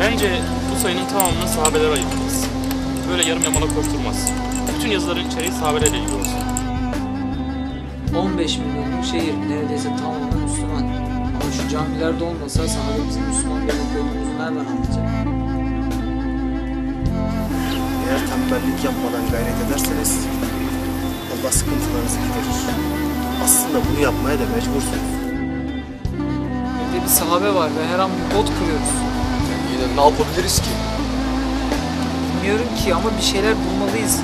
Bence bu sayının tamamını sahabelere ayırmalıyız. Böyle yarım yamala koşturmaz. Bütün yazıların içeriği sahabelerle ilgili olsun. 15 milyonluk şehir neredeyse tamamen Müslüman. Ama şu camilerde olmasa sahabemizin Müslüman olup olduğumuzu nereden anlayacak? Eğer tembellik yapmadan gayret ederseniz Allah sıkıntılarınızı giderir. Aslında bunu yapmaya da mecbursunuz. Evde bir sahabe var ve her an bir bot kırıyoruz. Yine ne yapabiliriz ki? Bilmiyorum ki ama bir şeyler bulmalıyız.